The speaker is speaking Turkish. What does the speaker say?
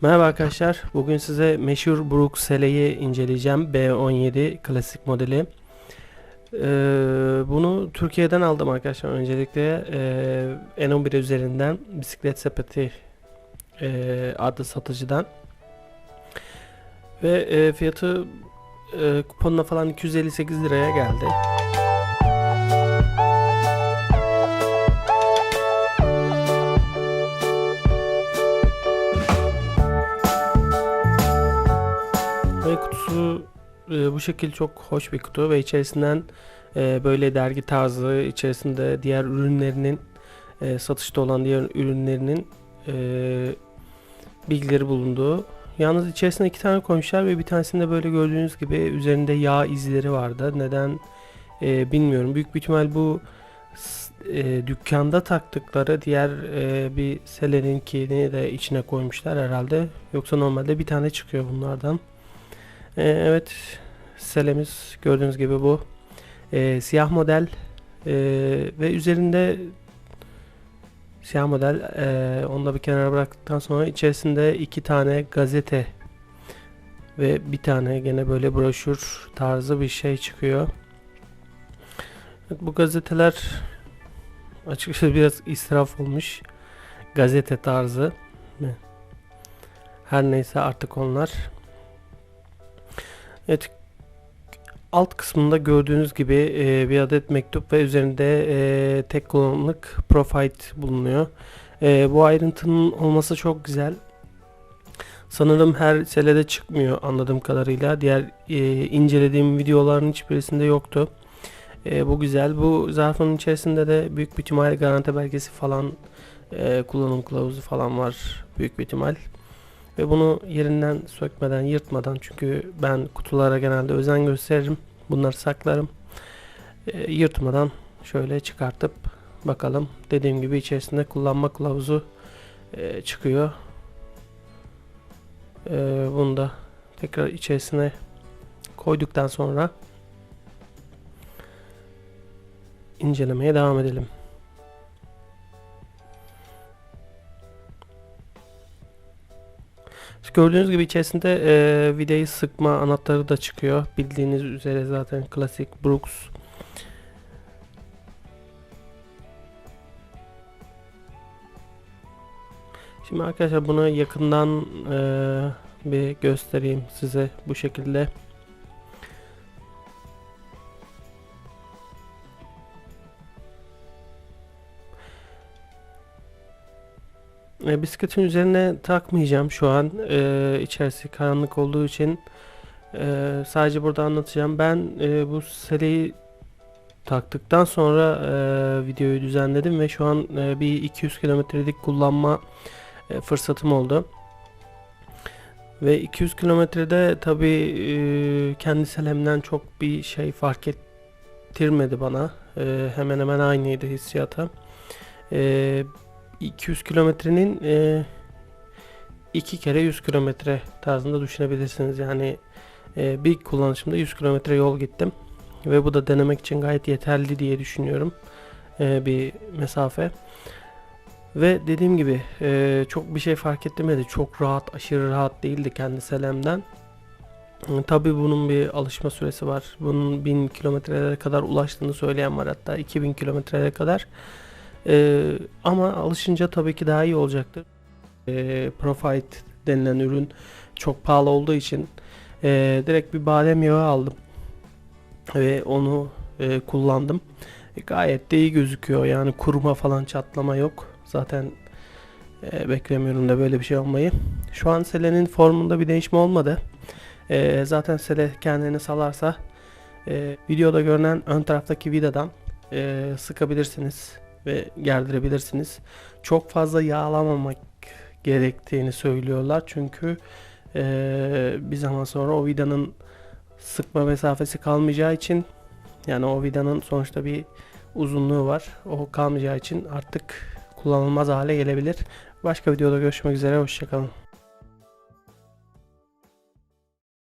Merhaba arkadaşlar. Bugün size meşhur Brook Sele'yi inceleyeceğim. B17 klasik modeli. Ee, bunu Türkiye'den aldım arkadaşlar. Öncelikle e, N11 üzerinden bisiklet sepeti e, adlı satıcıdan. Ve e, fiyatı e, kuponla falan 258 liraya geldi. Ve kutusu e, bu şekil çok hoş bir kutu ve içerisinden e, böyle dergi tarzı içerisinde diğer ürünlerinin e, satışta olan diğer ürünlerinin e, bilgileri bulunduğu. Yalnız içerisinde iki tane koymuşlar ve bir tanesinde böyle gördüğünüz gibi üzerinde yağ izleri vardı. Neden e, bilmiyorum. Büyük bir ihtimal bu e, dükkanda taktıkları diğer e, bir selerinkini de içine koymuşlar herhalde. Yoksa normalde bir tane çıkıyor bunlardan. Ee, evet selemiz gördüğünüz gibi bu Ee, siyah model ee, ve üzerinde siyah model ee, onu da bir kenara bıraktıktan sonra içerisinde iki tane gazete ve bir tane gene böyle broşür tarzı bir şey çıkıyor. Evet, bu gazeteler açıkçası biraz israf olmuş gazete tarzı her neyse artık onlar. Evet. Alt kısmında gördüğünüz gibi e, bir adet mektup ve üzerinde e, tek kullanımlık profile bulunuyor. E, bu ayrıntının olması çok güzel. Sanırım her selede çıkmıyor anladığım kadarıyla. Diğer e, incelediğim videoların hiçbirisinde yoktu. E, bu güzel. Bu zarfın içerisinde de büyük bir ihtimal garanti belgesi falan e, kullanım kılavuzu falan var büyük bir ihtimal. Ve bunu yerinden sökmeden, yırtmadan çünkü ben kutulara genelde özen gösteririm. Bunları saklarım. E, yırtmadan şöyle çıkartıp bakalım. Dediğim gibi içerisinde kullanma kılavuzu e, çıkıyor. E, bunu da tekrar içerisine koyduktan sonra incelemeye devam edelim. Gördüğünüz gibi içerisinde e, vidayı sıkma anahtarı da çıkıyor. Bildiğiniz üzere zaten klasik Brooks. Şimdi arkadaşlar bunu yakından e, bir göstereyim size bu şekilde. E, bisikletin üzerine takmayacağım şu an. E, içerisi karanlık olduğu için e, sadece burada anlatacağım. Ben e, bu seleyi taktıktan sonra e, videoyu düzenledim ve şu an e, bir 200 kilometrelik kullanma e, fırsatım oldu. Ve 200 kilometrede tabi kendi selemden çok bir şey fark ettirmedi bana. E, hemen hemen aynıydı hissiyata. E, 200 kilometrenin e, iki kere 100 kilometre tarzında düşünebilirsiniz. Yani e, bir kullanışımda 100 kilometre yol gittim. Ve bu da denemek için gayet yeterli diye düşünüyorum. E, bir mesafe. Ve dediğim gibi e, çok bir şey fark ettirmedi. Çok rahat, aşırı rahat değildi kendi selemden. E, Tabii bunun bir alışma süresi var. Bunun 1000 kilometrelere kadar ulaştığını söyleyen var hatta 2000 kilometrelere kadar. Ee, ama alışınca tabii ki daha iyi olacaktır. Ee, Profite denilen ürün çok pahalı olduğu için e, direkt bir badem yağı aldım ve onu e, kullandım. E, gayet de iyi gözüküyor. Yani kuruma falan çatlama yok. Zaten e, beklemiyorum da böyle bir şey olmayı. Şu an selenin formunda bir değişme olmadı. E, zaten sele kendini salarsa e, videoda görünen ön taraftaki vidadan e, sıkabilirsiniz ve gerdirebilirsiniz. Çok fazla yağlamamak gerektiğini söylüyorlar. Çünkü eee, bir zaman sonra o vidanın sıkma mesafesi kalmayacağı için yani o vidanın sonuçta bir uzunluğu var. O kalmayacağı için artık kullanılmaz hale gelebilir. Başka videoda görüşmek üzere. Hoşçakalın.